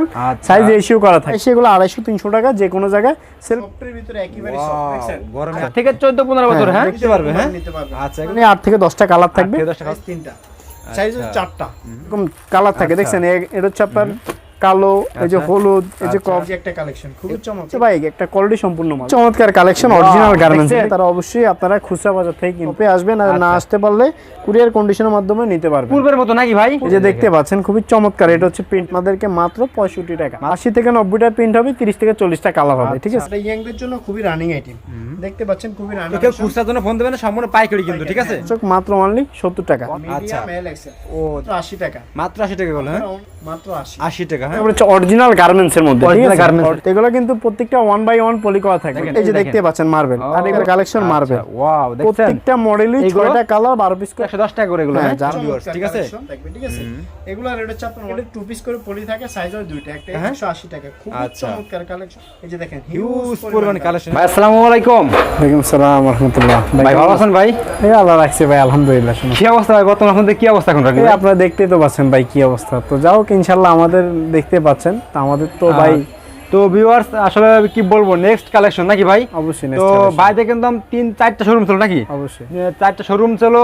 আচ্ছা। Size ratio করা থাকে। সেগুলো আড়াইশো তিনশো টাকা যে কোনো জায়গায় সেলফের ভিতরে একেবারে গরমে থেকে চোদ্দ পনেরো বছর হ্যাঁ নিতে পারবে হ্যাঁ? আচ্ছা মানে আট থেকে দশটা কালার থাকবে। দশটা তিনটা সাইজ আচ্ছা। চারটা। এরকম কালার থাকে আচ্ছা। দেখছেন এটা হচ্ছে আপনার কালো এই যে আচ্ছা। হলুদ এই যে আচ্ছা। কফ। একটা কালেকশন খুবই চমৎকার। ভাই একটা কোয়ালিটি সম্পূর্ণ মাল। চমৎকার কালেকশন অরিজিনাল গার্মেন্টস তারা অবশ্যই আপনারা খুচরা বাজার থেকে কিনতে আসবেন আর না আচ্ছা। আসতে পারলে কুরিয়ার কন্ডিশনের মাধ্যমে নিতে পারবেন। পূর্বের মতো নাকি ভাই? এই যে দেখতে পাচ্ছেন খুবই চমৎকার। এটা হচ্ছে প্রিন্ট আমাদেরকে মাত্র পঁয়ষট্টি টাকা। আশি থেকে নব্বইটা প্রিন্ট হবে তিরিশ থেকে চল্লিশটা কালার হবে ঠিক আছে? ইয়াংদের জন্য খুবই রানিং আইটেম দেখতে পাচ্ছেন খুবই রানিং কেউ খুচরার জন্য ফোন দেবেন সম্পূর্ণ পাইকারি কিন্তু ঠিক আছে? মাত্র অনলি সত্তর টাকা। আচ্ছা। ও। আশি টাকা। মাত্র আশি টাকা বলে হ্যাঁ? মাত্র টাকা হ্যাঁ? হচ্ছে অরিজিনাল গার্মেন্টস এর মধ্যে ঠিক আছে? Garments। এগুলো কিন্তু প্রত্যেকটা ওয়ান বাই ওয়ান পলি করা থাকবে। এই যে দেখতে পাচ্ছেন মার্বেল আর এগুলো কালেকশন মার্বেল ওয়াও দেখছেন? প্রত্যেকটা মডেলই এইগুলো? কালার বারো পিস করে একশো দশ টাকা করে এগুলো হ্যাঁ, যার viewers, ঠিক আছে? ঠিক আছে? এগুলো রেট হচ্ছে আপনার মডেল টু পিস করে পলি থাকে সাইজ হয় দুইটা একটা। 180 টাকা। খুব। চমৎকার কালেকশন এই যে দেখেন হিউজ পরিমাণ কালেকশন ভাই আসসালামু আলাইকুম। ওয়ালাইকুম আসসালাম রাহমাতুল্লাহ। ভাই ভালো আছেন ভাই? এই আল্লাহ রাখছে ভাই আলহামদুলিল্লাহ কি অবস্থা ভাই? আপনাদের কি অবস্থা এখন রাখি আপনারা দেখতেই তো পাচ্ছেন ভাই কি অবস্থা। তো যাও ইনশাল্লাহ আমাদের দেখতে পাচ্ছেন। তো আমাদের তো ভাই তো ভিউয়ার্স আসলে কি বলব নেক্সট কালেকশন নাকি ভাই? অবশ্যই তো collection। বাইরে কিন্তু তিন চারটা শোরুম ছিল নাকি? অবশ্যই। চারটা শোরুম ছিল।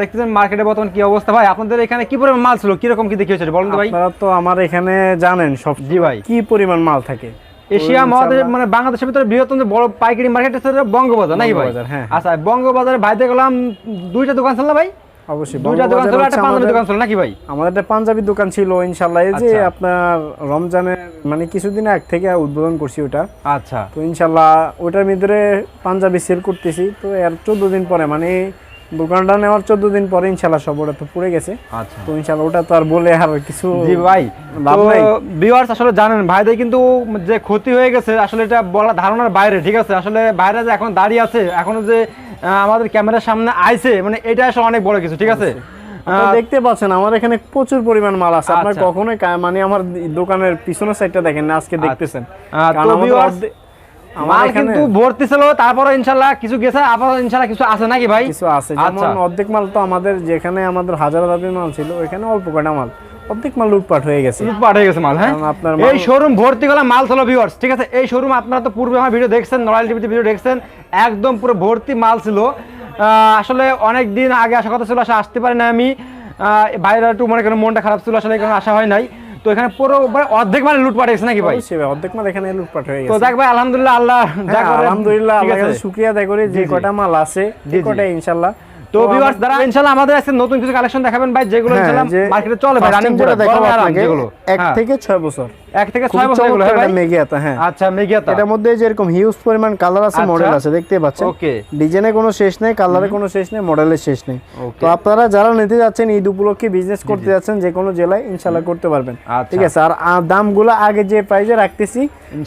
দেখতেছেন মার্কেটে বর্তমান কি অবস্থা? ভাই আপনাদের এখানে কি পরিমাণ মাল ছিল? কীরকম কি দেখি হচ্ছে বলুন ভাই। আপনারা তো আমার এখানে জানেন সব জি ভাই। কি পরিমাণ মাল থাকে। এশিয়া মহাদেশ মানে বাংলাদেশের ভিতরে বৃহত্তম যে বড় পাইকারি মার্কেট আছে সেটা বঙ্গবাজার নাকি ভাই? হ্যাঁ। আচ্ছা বঙ্গবাজারে ভাইতে গেলাম দুইটা দোকান ছিল না ভাই? অবশ্যই। দুইটা দোকান ছিল একটা পাঞ্জাবি দোকান ছিল নাকি ভাই? আমাদের একটা পাঞ্জাবি দোকান ছিল ইনশাল্লাহ। এই যে আচ্ছা। আপনার রমজানের মানে কিছুদিন আগ থেকে উদ্বোধন করছি ওটা। আচ্ছা। তো ইনশাল্লাহ ওটার ভিতরে পাঞ্জাবি সেল করতেছি। তো এর চোদ্দ দিন পরে মানে দোকানটা নেওয়ার চোদ্দ দিন পরে ইনশাল্লাহ সব ওটা তো পুড়ে গেছে। আচ্ছা। তো ইনশাল্লাহ ওটা তো আর বলে আর কিছু জি ভাই ভিউয়ার্স আসলে জানেন ভাইদের কিন্তু যে ক্ষতি হয়ে গেছে আসলে এটা বলা ধারণার বাইরে ঠিক আছে? আসলে বাইরে যে এখন দাঁড়িয়ে আছে এখনও যে আমাদের ক্যামেরার সামনে আইছে মানে এটা আসলে অনেক বড় কিছু ঠিক আছে? দেখতে পাচ্ছেন আমার এখানে প্রচুর পরিমাণ মাল আছে। আপনার আচ্ছা। কখনোই মানে আমার দোকানের পিছনের সাইডটা দেখেন না আজকে দেখতেছেন। আহ, কারণ আমাদের viewers, অর্ধে- আমার মাল কিন্তু ভর্তি ছিল তারপরে ইনশাল্লাহ কিছু গেছে আবার ইনশাল্লাহ কিছু আছে নাকি ভাই? কিছু আছে। যেমন আচ্ছা। অর্ধেক মাল তো আমাদের যেখানে আমাদের হাজার হাজার মাল ছিল ওইখানে অল্প কটা মাল। অর্ধেক মাল লুটপাট হয়ে গেছে। লুটপাট হয়ে গেছে মাল হ্যাঁ? আপনার এই শোরুম ভর্তি গেলাম মাল ছিল ভিউয়ার্স ঠিক আছে? এই শোরুম আপনারা তো পূর্বে আমার ভিডিও দেখছেন নড়াইল টিভিতে ভিডিও দেখছেন একদম পুরো ভর্তি মাল ছিল। আসলে অনেক দিন আগে কথা ছিল আসলে আসতে পারি না আমি। বাইরে একটু মনে করেন মনটা খারাপ ছিল আসলে এখানে আসা হয় নাই। তো এখানে পুরো মানে অর্ধেক মানে লুটপাট গেছে নাকি ভাই? অর্ধেক মাল এখানে লুটপাট হয়ে তো গেছে। যাক ভাই আলহামদুলিল্লাহ আল্লাহ হ্যাঁ, আলহামদুলিল্লাহ শুকরিয়া আদায় করি যে। কটা মাল আছে যে কটা ইনশাল্লাহ। তো ভিউয়ার্স যারা ইনশাআল্লাহ আমাদের নতুন কিছু কালেকশন দেখাবেন ভাই যেগুলো হ্যাঁ, ইনশাআল্লাহ মার্কেটে চলে ভাই রানিং যেটা দেখাবো আপনাকে, যেগুলো। এক হ্যাঁ। থেকে ছয় বছর। এক থেকে খুবই ছয় বছর এগুলো হ্যাঁ ভাই? মেগিয়াতা, হ্যাঁ। আচ্ছা মেগিয়াতা এটার মধ্যে যেরকম হিউজ পরিমাণ কালার আছে আচ্ছা। মডেল আছে দেখতে পাচ্ছেন? ওকে ডিজাইনে কোনো শেষ নেই কালারে কোনো শেষ নেই মডেলের শেষ নেই। তো আপনারা যারা নিতে যাচ্ছেন ঈদ উপলক্ষে বিজনেস করতে যাচ্ছেন যে কোনো জেলায় ইনশাল্লাহ করতে পারবেন। আচ্ছা। ঠিক আছে আর দামগুলো আগে যে প্রাইজে রাখতেছি।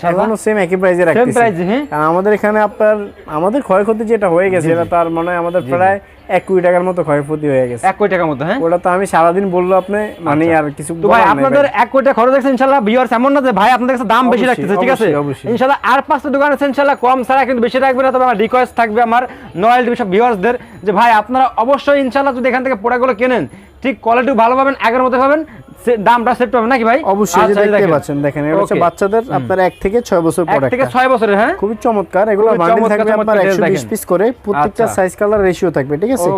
এখনও সেম একই প্রাইজে রাখতেছি। হ্যাঁ। কারণ আমাদের এখানে আপনার আমাদের ক্ষয়ক্ষতি যেটা হয়ে গেছে এটা তার মানে আমাদের প্রায় এক কোটি টাকার মতো ক্ষয়ক্ষতি হয়ে গেছে। এক কোটি টাকার মতো হ্যাঁ? ওটা তো আমি সারাদিন বলল আপনি মানে আর কিছু তো ভাই আপনাদের এক কোটি টাকা খরচ ইনশাল্লাহ ভিউয়ার্স এমন না যে ভাই আপনাদের কাছে দাম বেশি রাখতেছে ঠিক আছে? অবশ্যই। আর পাঁচটা দোকান আছে ইনশাল্লাহ কম ছাড়া কিন্তু বেশি রাখবে না তবে আমার রিকোয়েস্ট থাকবে আমার নয়েল টিভি সব ভিউয়ার্সদের যে ভাই আপনারা অবশ্যই ইনশাল্লাহ যদি এখান থেকে প্রোডাক্টগুলো কেনেন ঠিক কোয়ালিটি ভালো পাবেন আগের মতো পাবেন দামটা সেট নাকি ভাই? অবশ্যই আচ্ছা, দেখতে পাচ্ছেন দেখেন এটা হচ্ছে বাচ্চাদের আপনার এক থেকে ছয় বছর এক পর থেকে একটা ছয় বছরের হ্যাঁ? খুবই চমৎকার এগুলো বান্ডিল থাকবে আপনার চমৎকার একশো বিশ দেখেন। পিস করে প্রত্যেকটা আচ্ছা। সাইজ কালার রেশিও থাকবে ঠিক আছে?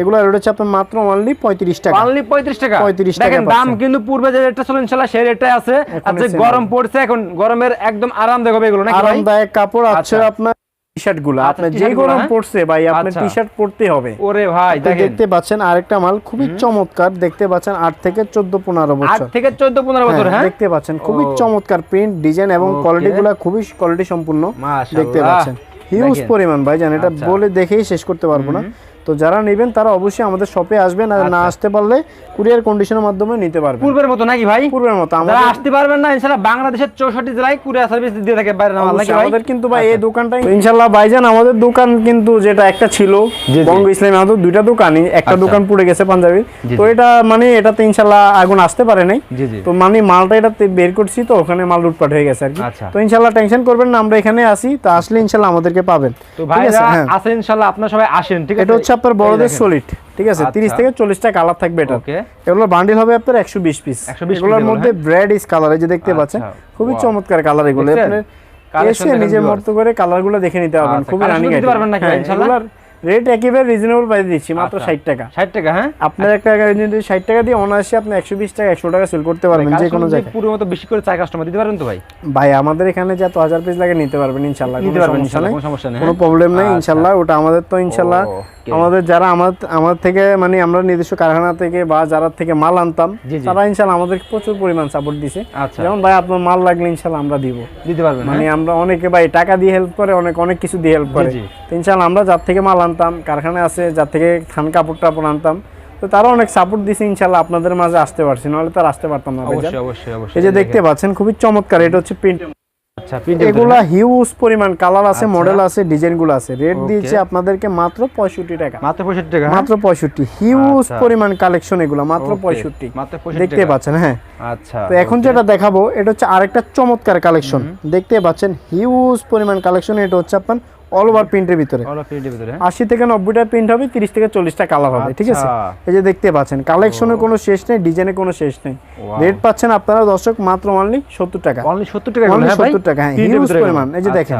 এগুলো রেট হচ্ছে আপনার মাত্র অনলি পঁয়ত্রিশ টাকা। অনলি পঁয়ত্রিশ টাকা? 35 টাকা দেখেন দাম কিন্তু পূর্বে যে রেটটা ছিল ইনশাআল্লাহ সেই রেটটাই আছে। আর যে গরম পড়ছে এখন গরমের একদম আরামদায়ক হবে এগুলো নাকি আরামদায়ক কাপড় আছে আচ্ছা। আপনার টি আচ্ছা, আপনার যে গরম হ্যাঁ? পড়ছে ভাই আপনার আচ্ছা। টি শার্ট পরতে হবে ওরে ভাই দেখতে পাচ্ছেন আরেকটা মাল খুবই চমৎকার দেখতে পাচ্ছেন আট থেকে চোদ্দ পনেরো আট বছর থেকে চোদ্দ পনেরো বছর হ্যাঁ, হ্যাঁ দেখতে পাচ্ছেন খুবই চমৎকার প্রিন্ট ডিজাইন এবং Okay. কোয়ালিটি গুলা খুবই কোয়ালিটি সম্পূর্ণ দেখতে পাচ্ছেন হিউজ। পরিমাণ ভাই জান এটা আচ্ছা। বলে দেখেই শেষ করতে পারব না তো যারা নেবেন তারা অবশ্যই আমাদের শপে আসবেন আর না আচ্ছা। আসতে পারলে কুরিয়ার কন্ডিশনের মাধ্যমে নিতে পারবেন। পূর্বের মতো নাকি ভাই? পূর্বের মতো যারা আমাদের আসতে পারবেন না ইনশাআল্লাহ বাংলাদেশের চৌষট্টি জেলায় কুরিয়ার সার্ভিস দিয়ে থাকে বাইরে আমাদের কিন্তু ভাই এই দোকানটা ইনশাল্লাহ ভাইজান আমাদের দোকান কিন্তু যেটা একটা ছিল বঙ্গ ইসলামী আমাদের দুইটা দোকানই একটা আচ্ছা। দোকান পুড়ে গেছে পাঞ্জাবি। তো এটা মানে এটাতে ইনশাল্লাহ আগুন আসতে পারে নাই। তো মানে মালটা এটাতে বের করছি তো ওখানে মাল লুটপাট হয়ে গেছে আর কি। আচ্ছা। তো ইনশাল্লাহ টেনশন করবেন না আমরা এখানে আসি তো আসলে ইনশাল্লাহ আমাদেরকে পাবেন। তো ভাই হ্যাঁ। আছে ইনশাআল্লাহ আপনারা সবাই আসেন ঠিক আছে? এটা হচ্ছে আপনার বড়দের। সলিড ঠিক আছে? আচ্ছা। তিরিশ থেকে চল্লিশটা কালার থাকবে এটা। ওকে। এগুলো বান্ডিল হবে আপনার একশো বিশ পিস 120 এগুলোর মধ্যে ব্রেড ইস কালার এই যে দেখতে আচ্ছা, পাচ্ছেন? খুবই চমৎকার কালার এগুলো? আপনি এসে নিজের। মতো করে কালারগুলো দেখে নিতে পারবেন আচ্ছা, খুবই রানিং দিতে পারবেন নাকি ভাই, ইনশাল্লাহ? রেট একেবারে রিজনেবল প্রাইস দিচ্ছি মাত্র আচ্ছা। ষাট টাকা। ষাট টাকা হ্যাঁ? আপনার একটা গাড়ি যদি ষাট টাকা দিয়ে অনায়াসে আপনি একশো বিশ টাকা একশো টাকা সেল করতে পারবেন যে কোনো জায়গায়। পুরো মতো বেশি করে চাই কাস্টমার দিতে পারবেন তো ভাই? ভাই আমাদের এখানে যত হাজার পিস লাগে নিতে পারবেন ইনশাল্লাহ নিতে পারবেন ইনশাআল্লাহ কোনো সমস্যা নেই কোনো হ্যাঁ? প্রবলেম নেই আচ্ছা। ইনশাল্লাহ ওটা আমাদের তো ইনশাল্লাহ আমাদের যারা আমার আমার থেকে মানে আমরা নিজস্ব কারখানা থেকে বা যারা থেকে মাল আনতাম। তারা ইনশাল্লাহ আমাদের প্রচুর পরিমাণ সাপোর্ট দিছে। আচ্ছা। যেমন ভাই আপনার মাল লাগলে ইনশাল্লাহ আমরা দিব। দিতে পারবেন মানে হ্যাঁ? আমরা অনেকে ভাই টাকা দিয়ে হেল্প করে অনেক অনেক কিছু দিয়ে হেল্প করে। ইনশাল্লাহ আমরা যার থেকে মাল আনতাম কারখানায় আছে যার থেকে খান কাপড় টাপড় আনতাম। তো তারা অনেক সাপোর্ট দিছে ইনশাল্লাহ আপনাদের মাঝে আসতে পারছি নাহলে তো আসতে পারতাম না অবশ্যই অবশ্যই অবশ্যই। এই যে দেখতে পাচ্ছেন খুবই চমৎকার এটা হচ্ছে প্রিন্ট আচ্ছা এগুলা হিউজ পরিমাণ কালার আছে আচ্ছা। মডেল আছে ডিজাইন আছে। রেট দিয়েছে আপনাদেরকে মাত্র পঁয়ষট্টি টাকা। মাত্র পঁয়ষট্টি টাকা? মাত্র পঁয়ষট্টি। হিউজ। পরিমাণ কালেকশন এগুলো মাত্র দেখতে পাচ্ছেন হ্যাঁ? আচ্ছা তো এখন যেটা দেখাবো এটা হচ্ছে আরেকটা চমৎকার কালেকশন দেখতে পাচ্ছেন হিউজ পরিমাণ কালেকশন এটা হচ্ছে আপনার অল ওভার প্রিন্টের ভিতরে। অল প্রিন্টের ভিতরে হ্যাঁ? আশি থেকে নব্বইটা প্রিন্ট হবে তিরিশ থেকে চল্লিশটা কালার হবে ঠিক আছে? আচ্ছা। এই যে দেখতে পাচ্ছেন কালেকশনের কোনো শেষ নেই ডিজাইনের কোনো শেষ নেই। রেট পাচ্ছেন আপনারা দর্শক মাত্র অনলি সত্তর টাকা। অনলি 70 টাকা অনলি হ্যাঁ ভাই? সত্তর টাকা হ্যাঁ হিউজ পরিমাণ। এই যে আচ্ছা। দেখেন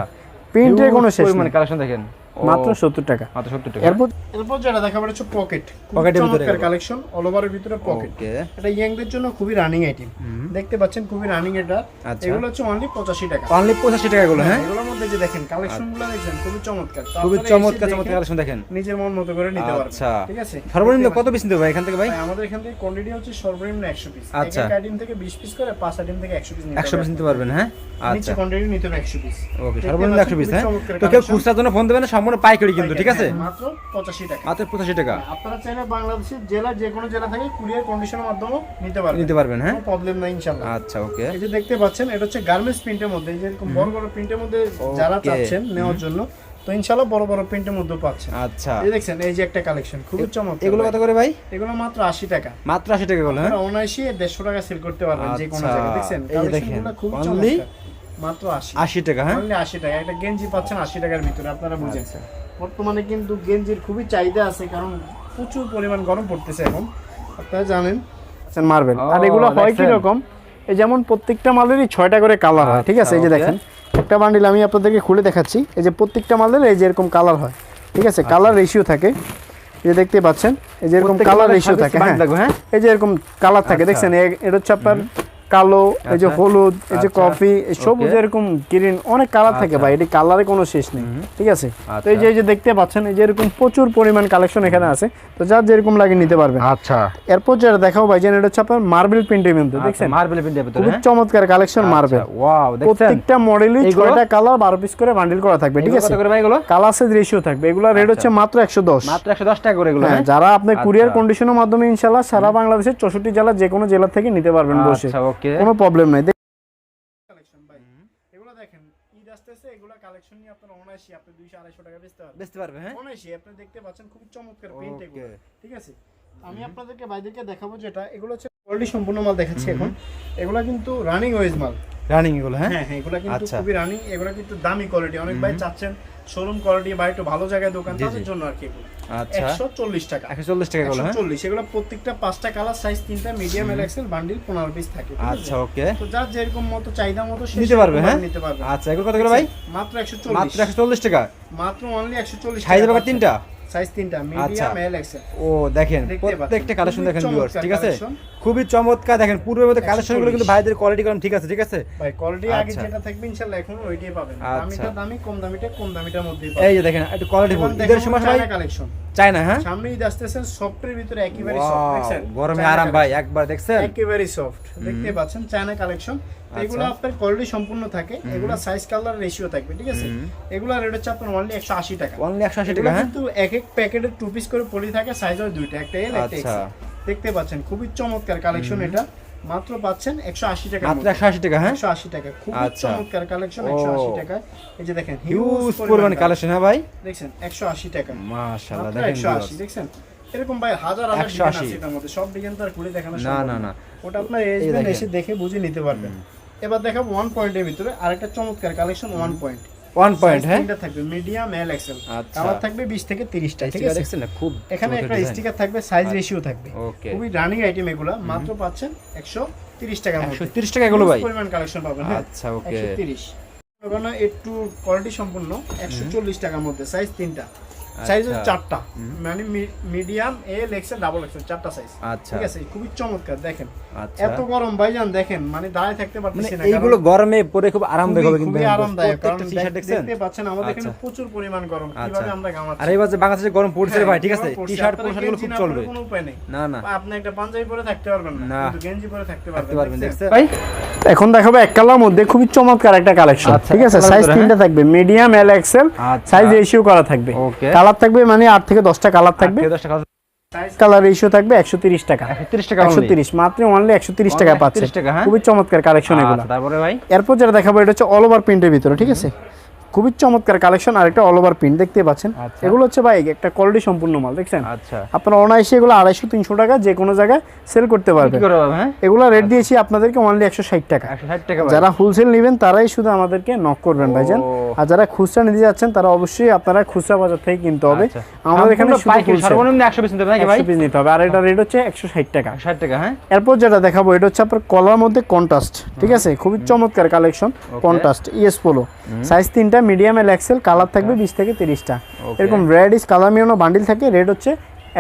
প্রিন্টের কোনো শেষ মানে নেই কালেকশন দেখেন। মাত্র সত্তর টাকা। মাত্র 70 টাকা। এরপর এরপর যেটা দেখাবো হচ্ছে পকেট এর ভিতরে কালেকশন অল ওভারের ভিতরে পকেট এটা ইয়াংদের জন্য খুবই রানিং আইটেম দেখতে পাচ্ছেন খুবই রানিং এটা। আচ্ছা। এগুলো হচ্ছে অনলি পঁচাশি টাকা। অনলি 85 টাকা গুলো হ্যাঁ এগুলোর মধ্যে যে দেখেন কালেকশনগুলো দেখছেন খুবই চমৎকার। খুবই চমৎকার চমৎকার কালেকশন দেখেন। নিজের মন মতো করে নিতে পারবেন। আচ্ছা। ঠিক আছে? সর্বনিম্ন কত পিস নিতে হবে এখান থেকে ভাই? আমাদের এখান থেকে কোয়ান্টিটি হচ্ছে সর্বনিম্ন একশো পিস আচ্ছা। এক আইটেম থেকে বিশ পিস করে পাঁচ আইটেম থেকে একশো পিস নিতে 100 পিস নিতে পারবেন হ্যাঁ? নিচে আচ্ছা। কোয়ান্টিটি নিতে হবে একশো পিস ওকে সর্বনিম্ন পাচ্ছেন 100 পিস হ্যাঁ? তো কেউ। খুচরার জন্য ফোন দেবেন না? সম্পূর্ণ পাইকারি কিন্তু ঠিক আছে? হ্যাঁ, মাত্র পঁচাশি টাকা। মাত্র 85 টাকা। আপনারা চাইলে বাংলাদেশের জেলা যে কোনো জেলা থেকে কুরিয়ার কন্ডিশনের মাধ্যমে নিতে পারবেন। নিতে পারবেন হ্যাঁ? প্রবলেম নাই ইনশাআল্লাহ। আচ্ছা ওকে। এই যে দেখতে পাচ্ছেন এটা হচ্ছে গার্মেন্টস প্রিন্টের মধ্যে এই যে এরকম বড় বড় প্রিন্টের মধ্যে যারা. চাচ্ছেন নেওয়ার জন্য তো ইনশাআল্লাহ বড় বড় প্রিন্টের মধ্যে পাচ্ছেন। আচ্ছা। এই দেখছেন এই যে একটা কালেকশন খুবই চমৎকার এগুলো কত করে ভাই? এগুলো মাত্র আশি টাকা। মাত্র 80 টাকা হ্যাঁ? আপনারা অনায়াসে দেড়শো টাকা সেল করতে পারবেন যে কোনো আচ্ছা, জায়গায় দেখছেন? এই দেখেন, কালেকশনগুলো খুবই চমৎকার। মাত্র আশি। 80 টাকা হ্যাঁ? অনলি আশি টাকা। একটা গেঞ্জি পাচ্ছেন আশি টাকার ভিতরে আপনারা বুঝেন। আচ্ছা। বর্তমানে কিন্তু গেঞ্জির খুবই চাহিদা আছে কারণ প্রচুর পরিমাণ গরম পড়তেছে এখন। আপনারা জানেন। মার্বেল আর এগুলো হয় কি রকম? এই যেমন প্রত্যেকটা মালেরই ছয়টা করে কালার হয় ঠিক আছে? এই যে আচ্ছা, দেখেন। একটা বান্ডিল আমি আপনাদেরকে খুলে দেখাচ্ছি। এই যে প্রত্যেকটা মালের এই যে এরকম কালার হয় ঠিক আছে? কালার রেশিও থাকে। এই যে দেখতে পাচ্ছেন এই যে এরকম কালার রেশিও থাকে হ্যাঁ? হ্যাঁ? এই যে এরকম কালার থাকে আচ্ছা। দেখছেন? এটা হচ্ছে আপনার কালো এই যে আচ্ছা। হলুদ এই যে আচ্ছা। কফি এই সবুজ এরকম গ্রিন অনেক কালার থাকে ভাই এটি কালারে কোনো শেষ নেই ঠিক আছে? তো এই যে এই যে দেখতে পাচ্ছেন এই যে এরকম প্রচুর পরিমাণ কালেকশন এখানে আছে তো যার যেরকম লাগে নিতে পারবেন আচ্ছা। এরপর যেটা দেখাও ভাই যেন এটা হচ্ছে আপনার মার্বেল প্রিন্টের মধ্যে দেখছেন? মার্বেল প্রিন্টের ভিতরে হ্যাঁ? চমৎকার কালেকশন মার্বেল ওয়াও দেখছেন? প্রত্যেকটা মডেলই ছয়টা কালার বারো পিস করে বান্ডিল করা থাকবে ঠিক আছে? করে ভাই এগুলো? কালাসের রেশিও থাকবে এগুলো রেট হচ্ছে মাত্র একশো দশ। মাত্র 110 টাকা করে এগুলো হ্যাঁ হ্যাঁ? যারা আপনি কুরিয়ার আচ্ছা। কন্ডিশনের মাধ্যমে ইনশাল্লাহ সারা বাংলাদেশের চৌষট্টি জেলা যে কোনো জেলা থেকে নিতে পারবেন বসে। আচ্ছা ওকে কোনো প্রবলেম নাই। এগুলো দেখেন ঈদ আসতেছে এগুলো কালেকশন নিয়ে আপনার অনায়াসি আপনি দুইশো আড়াইশো টাকা বেচতে পারবেন। বেচতে পারবে হ্যাঁ? অনায়াসি আপনি দেখতে পাচ্ছেন খুবই চমৎকার এগুলো ঠিক আছে? আমি আপনাদেরকে বাইদেরকে দেখাবো যেটা এগুলো হচ্ছে কোয়ালিটি সম্পূর্ণ মাল দেখাচ্ছি এখন। এগুলো কিন্তু রানিং ওয়েজ মাল। রানিং এগুলো হ্যাঁ? হ্যাঁ হ্যাঁ এগুলো কিন্তু আচ্ছা। খুবই রানিং এগুলো কিন্তু দামি কোয়ালিটি অনেক ভাই চাচ্ছেন শোরুম কোয়ালিটি বা একটু ভালো জায়গায় দোকান তাদের জন্য আর কি আচ্ছা। একশো চল্লিশ টাকা। 140 টাকা এগুলো হ্যাঁ? চল্লিশ এগুলো প্রত্যেকটা পাঁচটা কালার সাইজ তিনটা মিডিয়াম এল এক্সেল বান্ডিল পনেরো পিস থাকে আচ্ছা ওকে তো যার যেরকম মতো চাহিদা মতো সে নিতে পারবে হ্যাঁ? নিতে পারবে। আচ্ছা এগুলো কত করে ভাই? মাত্র একশো মাত্র চল্লিশ 140 টাকা। মাত্র অনলি একশো চল্লিশ সাইজ হবে তিনটা? সাইজ তিনটা আচ্ছা। মিডিয়াম এল এক্সেল ও দেখেন প্রত্যেকটা কালেকশন দেখেন ভিউয়ার্স ঠিক আছে? খুবই চমৎকার দেখেন পূর্বের মধ্যে কালেকশন কিন্তু ভাইদের কোয়ালিটি করেন ঠিক আছে ঠিক আছে? ভাই কোয়ালিটি আগে আচ্ছা। যেটা থাকবে ইনশাআল্লাহ এখন ওইটাই পাবেন। আচ্ছা। দামিটা দামি কম দামিটা কম দামিটার মধ্যেই এই যে দেখেন একটু কোয়ালিটি ফুল ঈদের সময় সবাই কালেকশন চায় হ্যাঁ? সামনে ঈদ আসতেছে সফটের ভিতরে একেবারে সফট দেখছেন? গরমে আরাম ভাই একবার দেখছেন? একেবারে সফট দেখতে পাচ্ছেন চায়না কালেকশন এগুলো আচ্ছা। আপনার কোয়ালিটি সম্পূর্ণ থাকে। এগুলো সাইজ কালার রেশিও থাকবে ঠিক আছে? এগুলো রেট হচ্ছে আপনার অনলি একশো আশি টাকা। অনলি 180 এগুলো টাকা হ্যাঁ? কিন্তু এক এক প্যাকেটে টু পিস করে পলি থাকে সাইজ হয় দুইটা একটা এল একটা আচ্ছা। এক্স দেখতে পাচ্ছেন খুবই চমৎকার কালেকশন এটা। মাত্র পাচ্ছেন একশো আশি টাকা মাত্র 180 টাকা হ্যাঁ? একশো আশি টাকা খুবই আচ্ছা। চমৎকার কালেকশন একশো আশি টাকা এই যে দেখেন হিউজ পরিমাণ কালেকশন হ্যাঁ ভাই? দেখছেন একশো আশি টাকা। মাশাআল্লাহ দেখেন একশো আশি দেখছেন? এরকম ভাই হাজার হাজার 180 ডিজাইন আছে এটার মধ্যে। সব ডিজাইন তো আর ঘুরে দেখানো না না না। ওটা আপনার। এসে দেখে বুঝে নিতে পারবেন। এবার দেখাবো ওয়ান পয়েন্টের ভিতরে আরেকটা চমৎকার collection one point one point হ্যাঁ? তিনটা থাকবে মিডিয়াম এল এক্সেল আচ্ছা। কালার থাকবে 20 থেকে 30টা ঠিক ঠিক আছে দেখছেন না খুব এখানে একটা স্টিকার থাকবে সাইজ রেশিও থাকবে। খুবই রানিং আইটেম এগুলা মাত্র পাচ্ছেন 130 টাকার মধ্যে। 130 টাকা এগুলো ভাই। পরিমাণ কালেকশন পাবেন হ্যাঁ? আচ্ছা ওকে 130 একটু কোয়ালিটি সম্পূর্ণ 140 টাকার মধ্যে সাইজ তিনটা। সাইজ আচ্ছা। চারটা। মানে medium L XL double XL চারটা সাইজ আচ্ছা। ঠিক আছে? খুবই চমৎকার দেখেন। আচ্ছা। এত গরম ভাইজান দেখেন মানে দাঁড়ায় থাকতে মানে পারতেছি না এইগুলো গরমে পরে খুব আরামদায়ক হবে কিন্তু খুবই আরামদায়ক কারণ টি-শার্ট দেখতে পাচ্ছেন আমাদের এখানে। প্রচুর পরিমাণ গরম। কীভাবে আমরা গামাচ্ছি আর এই বাজে বাংলাদেশে গরম পড়ছে ভাই ঠিক আছে? টি-শার্ট পোশাকগুলো গেঞ্জি খুব চলবে। কোনো উপায় নেই। না না। আপনি একটা পাঞ্জাবি পরে থাকতে পারবেন না। কিন্তু গেঞ্জি পরে থাকতে পারবেন? দেখছেন? ভাই? এখন দেখাবো এক কালার মধ্যে খুবই চমৎকার একটা কালেকশন আচ্ছা, ঠিক আছে? সাইজ তিনটা থাকবে medium L XL. Size ratio করা থাকবে। কালার থাকবে মানে আট থেকে দশটা কালার থাকবে। আজকে 10 টাকা কালার রেশিও থাকবে একশো তিরিশ টাকা। 130 টাকা একশো তিরিশ মাত্র অনলি একশো তিরিশ টাকা পাচ্ছে। হ্যাঁ? খুবই চমৎকার কালেকশন এগুলো। আচ্ছা তারপরে ভাই? এরপর যেটা দেখাবো এটা হচ্ছে অল ওভার প্রিন্টের ভিতরে ঠিক আছে? খুবই চমৎকার কালেকশন আর একটা অল ওভার প্রিন্ট দেখতে পাচ্ছেন? আচ্ছা। এগুলো হচ্ছে ভাই একটা কোয়ালিটি সম্পূর্ণ মাল দেখছেন? আচ্ছা। আপনারা অনায়াসে এগুলো আড়াইশো তিনশো টাকা যে কোনো জায়গায় সেল করতে কি পারবেন। করে হবে হ্যাঁ? এগুলো রেট দিয়েছি আপনাদেরকে অনলি একশো ষাট টাকা। 160 টাকা যারা হোলসেল নেবেন তারাই শুধু আমাদেরকে নক করবেন ভাইজান। আর যারা খুচরা নিতে যাচ্ছেন তারা অবশ্যই আপনারা খুচরা বাজার থেকে কিনতে হবে। আচ্ছা। আমাদের এখানে সর্বনিম্ন 100 পিস নিতে হবে 100 piece নিতে হবে। আর এটা রেট হচ্ছে একশো ষাট টাকা। 60 টাকা হ্যাঁ? এরপর যেটা দেখাবো এটা হচ্ছে আপনার কলার মধ্যে কন্ট্রাস্ট ঠিক আছে? খুবই চমৎকার কালেকশন কন্ট্রাস্ট ইএস পোলো সাইজ তিনটা মিডিয়াম এল এক্সেল কালার থাকবে বিশ থেকে তিরিশটা। এরকম রেড ইস কালার মিয়ানো বান্ডিল থাকে রেট হচ্ছে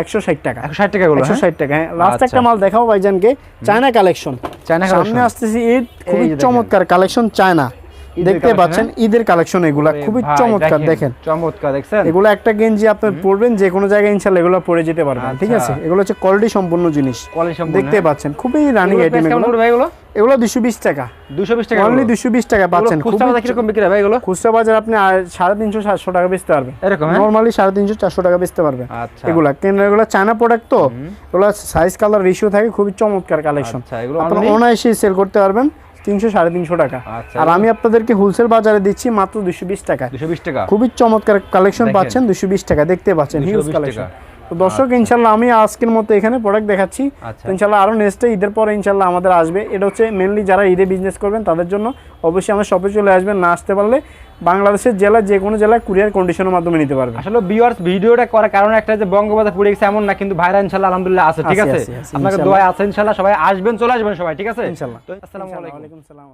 একশো ষাট টাকা। 160 টাকা গুলো একশো হ্যাঁ ষাট টাকা হ্যাঁ। লাস্ট আচ্ছা। একটা মাল দেখাবো ভাইজানকে চায়না কালেকশন চায়না সামনে আসতেছি ঈদ খুবই। চমৎকার কালেকশন চায়না দেখতে পাচ্ছেন ঈদের কালেকশন এগুলা খুবই চমৎকার দেখেন চমৎকার দেখছেন? এগুলো একটা গেঞ্জি আপনি পরবেন যে কোনো জায়গায় ইনশাল্লাহ এগুলো পরে যেতে পারবেন ঠিক আচ্ছা। আছে? এগুলো হচ্ছে কোয়ালিটি সম্পূর্ণ জিনিস দেখতে পাচ্ছেন খুবই রানিং আইটেম এগুলো। এগুলো? দুশো বিশ টাকা। 220 টাকা অনলি। দুশো বিশ টাকা পাচ্ছেন খুচরা বাজার কীরকম বিক্রি হয় ভাই এগুলো? খুচরা বাজার আপনি সাড়ে তিনশো সাতশো টাকা বেচতে পারবেন। এরকম হ্যাঁ? নর্মালি সাড়ে তিনশো চারশো টাকা বেচতে পারবেন। আচ্ছা। এগুলা কেন এগুলো চায়না প্রোডাক্ট তো? এগুলো সাইজ কালার রেশিও থাকে খুবই চমৎকার কালেকশন আচ্ছা only অনায়াসে সেল করতে পারবেন। তিনশো সাড়ে তিনশো টাকা। আচ্ছা, আর আমি আপনাদেরকে হোলসেল বাজারে দিচ্ছি মাত্র দুশো বিশ টাকা। 220 টাকা। খুবই চমৎকার কালেকশন পাচ্ছেন দুশো বিশ টাকা দেখতে পাচ্ছেন 220 হিউজ কালেকশন তো দর্শক ইনশাল্লাহ আমি আজকের মতো এখানে প্রোডাক্ট দেখাচ্ছি। আচ্ছা। ইনশাল্লাহ আরও নেক্সটে ঈদের পরে ইনশাল্লাহ আমাদের আসবে। এটা হচ্ছে মেনলি যারা ঈদে বিজনেস করবেন তাদের জন্য অবশ্যই আমার শপে চলে আসবেন। না আসতে পারলে বাংলাদেশের জেলা যে কোনো জেলায় কুরিয়ার কন্ডিশনের মাধ্যমে নিতে পারবেন। আসলে ভিউয়ার্স ভিডিওটা করার কারণ একটা যে বঙ্গবাজার পুড়ে গেছে এমন না কিন্তু ভাইরা ইনশাআল্লাহ আলহামদুলিল্লাহ আছে ঠিক আছে, আপনাকে দোয়া আছে ইনশাআল্লাহ সবাই আসবেন চলে আসবেন সবাই ঠিক আছে? ইনশাল্লাহ। আসসালামু আলাইকুম। আসসালাম।